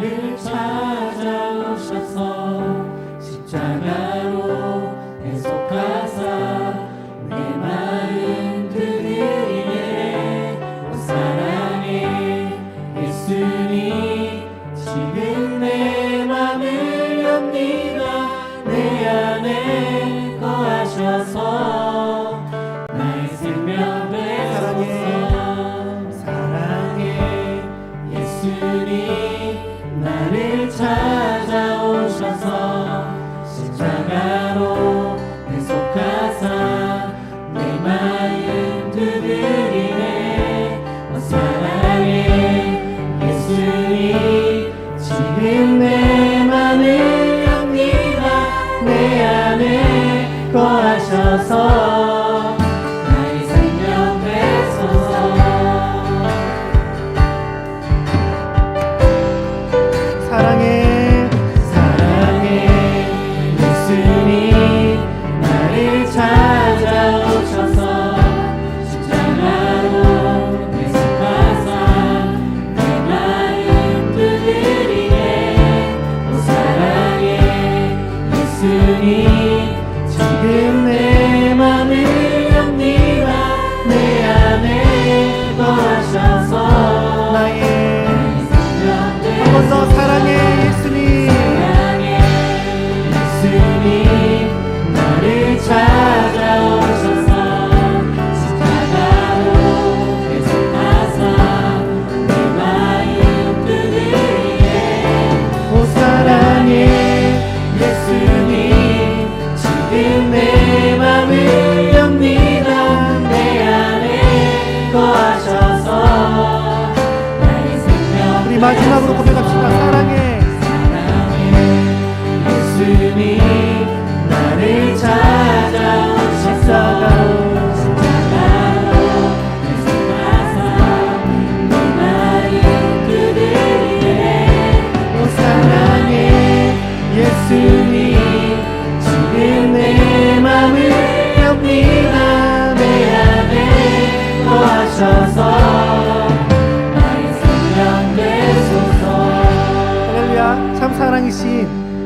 나를 찾아오셔서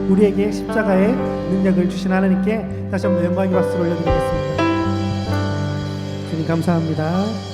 우리에게 십자가의 능력을 주신 하나님께 다시 한번 영광의 박수를 올려드리겠습니다. 주님 감사합니다.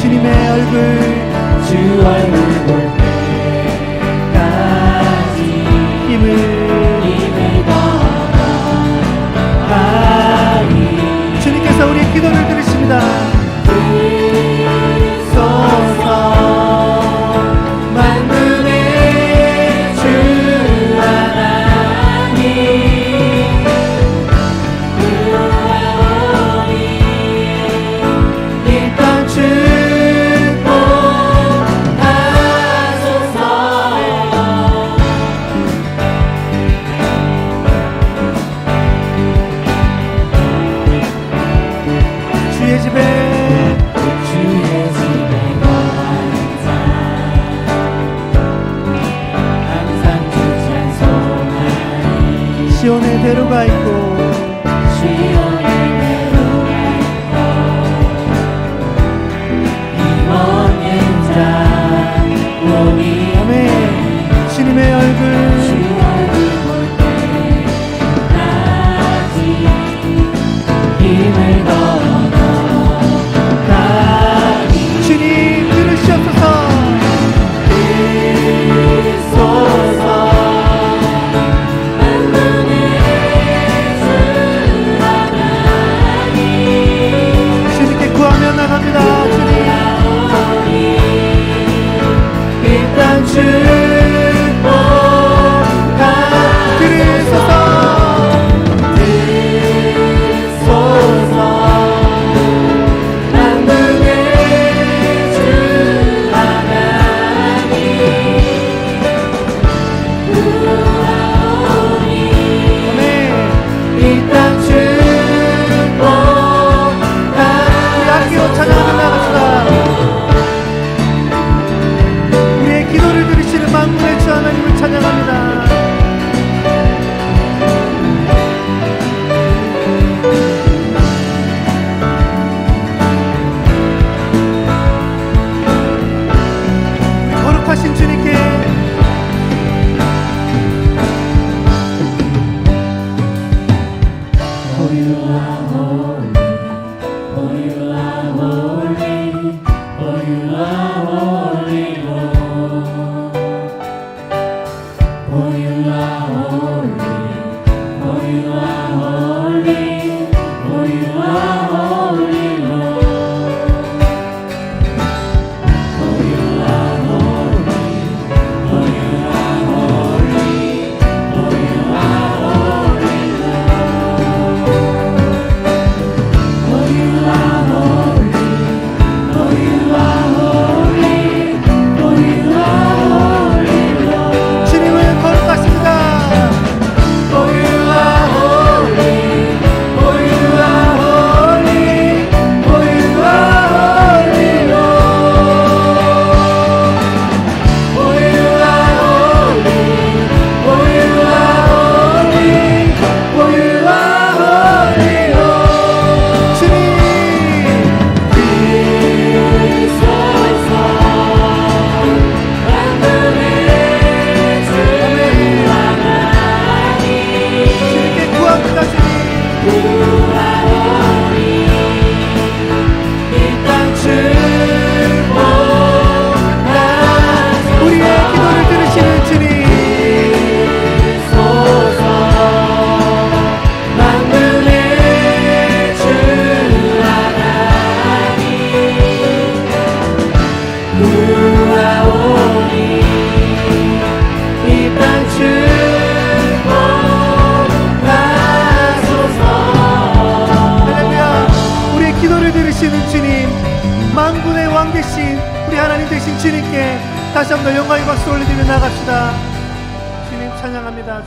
주님의 얼굴 주 얼굴.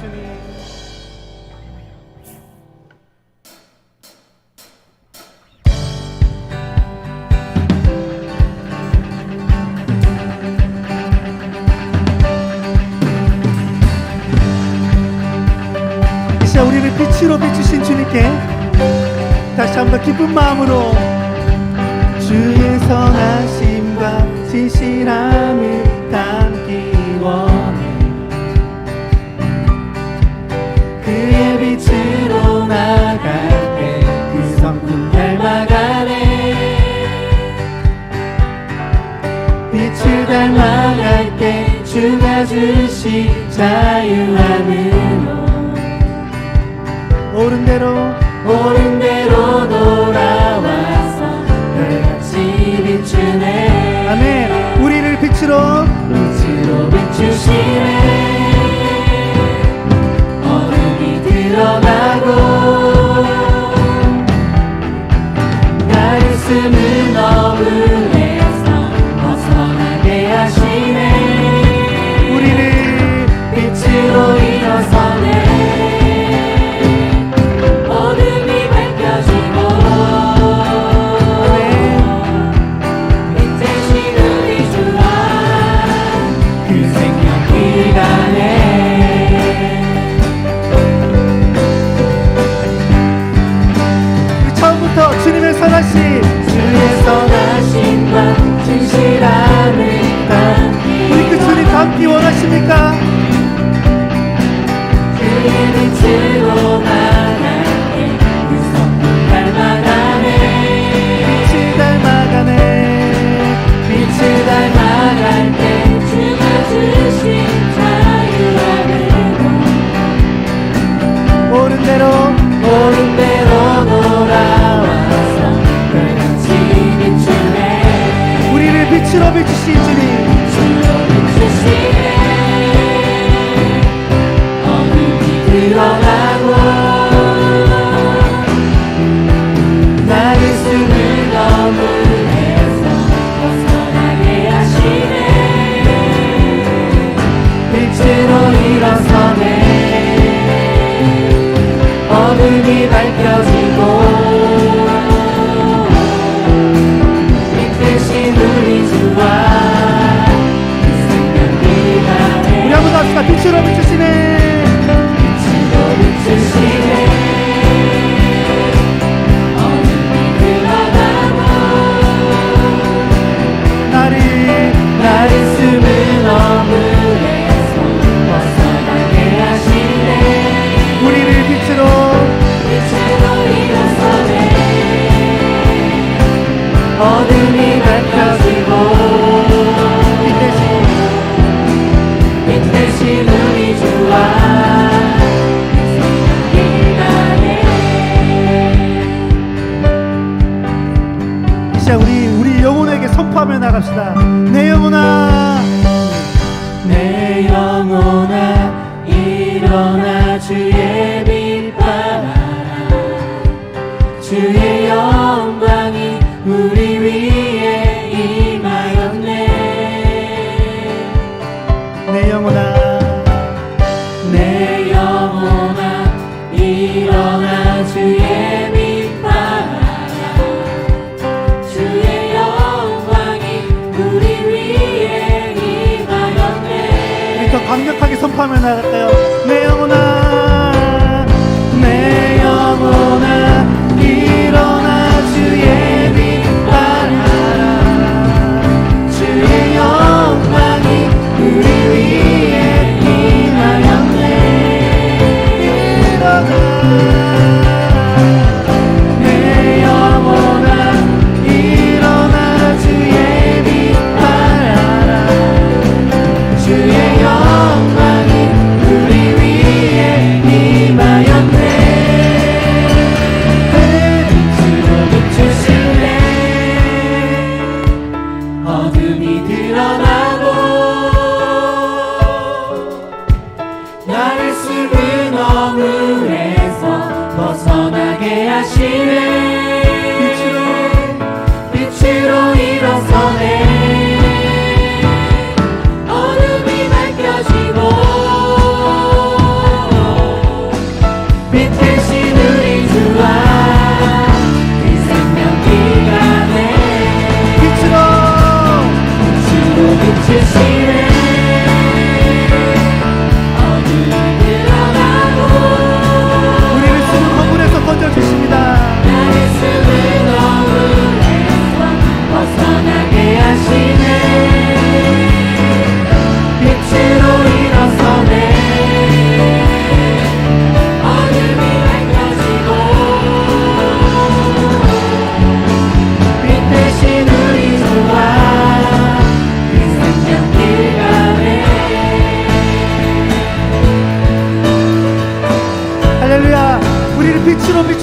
주님. 우리를 빛으로 비추신 주님께 다시 한번 기쁜 마음으로 주의 선하심과 진실함을 담기원 빛으로 나갈 때 그 성품 닮아가네. 빛을 닮아갈 때 주가 주신 자유함으로. 옳은 대로 옳은 대로 돌아와서 별같이 비추네. 아멘. 우리를 빛으로. 빛으로 비추시네.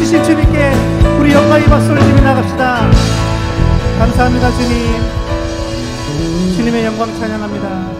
주신 주님께 우리 영광의 박수를 드리며 나갑시다. 감사합니다, 주님. 주님의 영광 찬양합니다.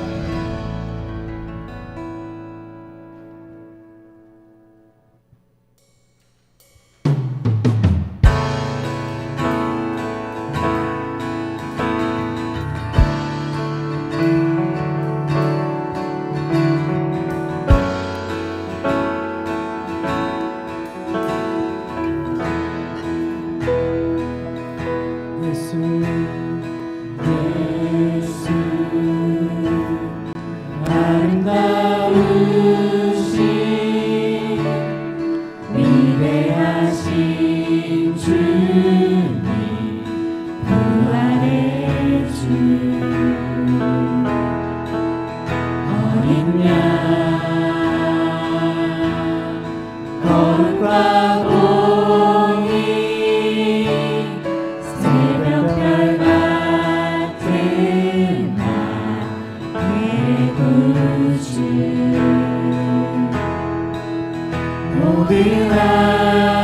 Мудила.